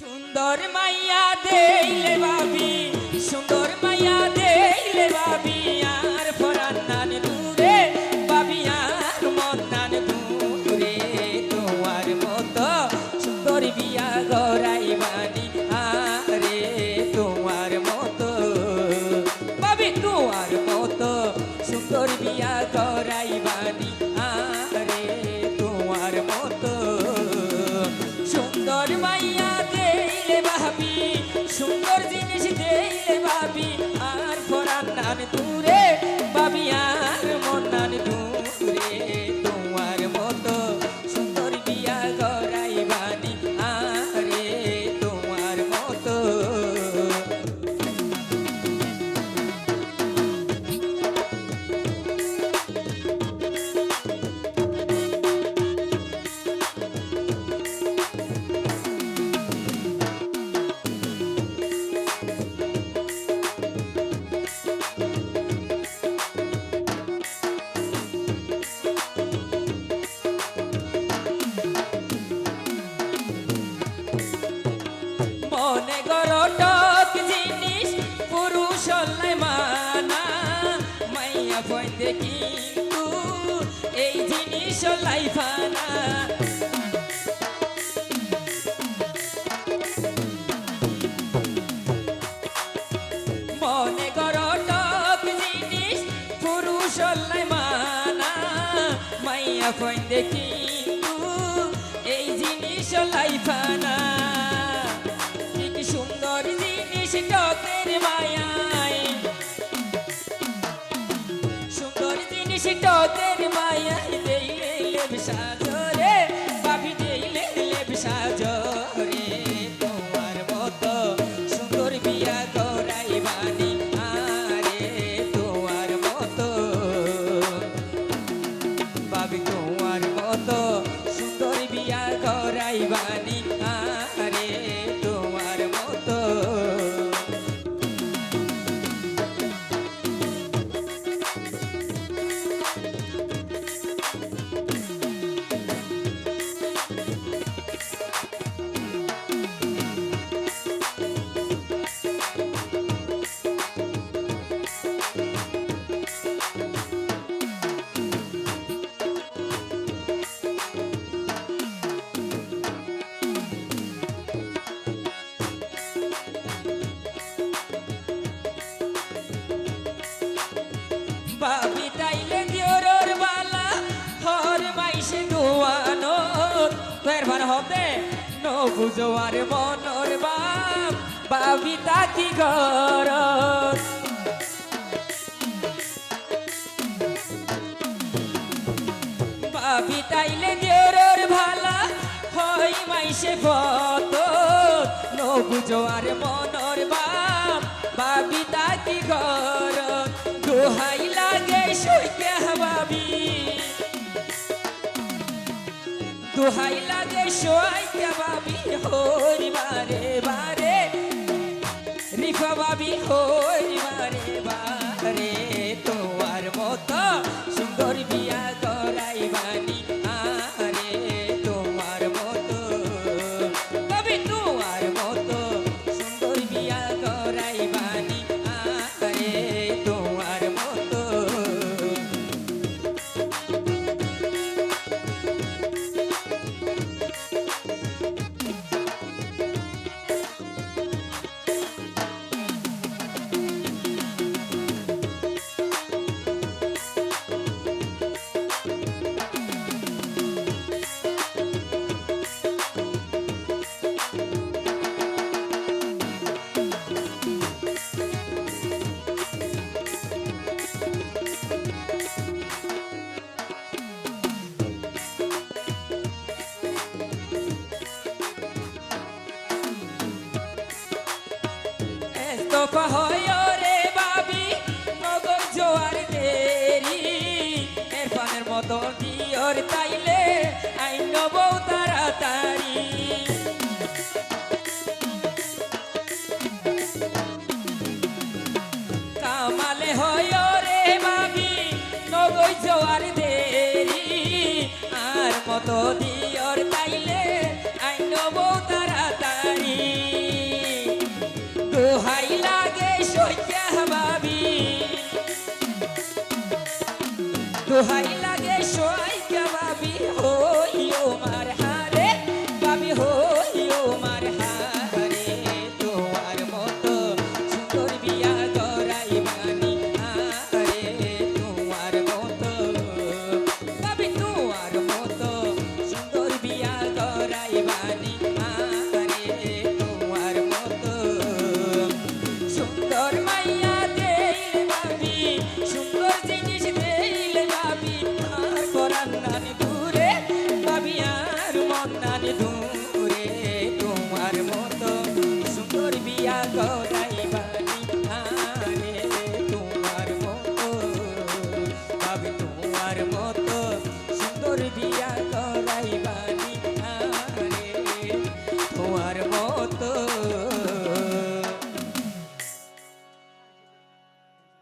সুন্দর মাইয়া দেইলে বাবি সুন্দর মাইয়া দেইলে বাবি আর ফরান নান দূরে বাবি আর মন দূরে। তোমার মতো সুন্দর বিয়া গড়াইবানি আরে তোমার মতো। বাবি তোমার মতো সুন্দর বিয়া গড়াইবানি দূরে মাইয়া পয়েন্টে কিন্তু এই জিনিস লাইফানা মনে করো টক জিনিস পুরুষ মানা। মাইয়া পয়েন্টে কিন্তু এই জিনিস লাইফানা sad ন বুঝো আর মনর বাপ বাবি তাকি ঘর বাবি তাইলে ভালা হই মাইসে পত ন বুঝো আর মনর বাপ বাবি তাকি ঘর দোহাই লাগে সইকে বাবি দোহাই লাগে সইকে বাবি হরি বারে। বারে রিফা বাবি হরি shop a দোহাই লাগে সহাই কেবাবি আর দূরে।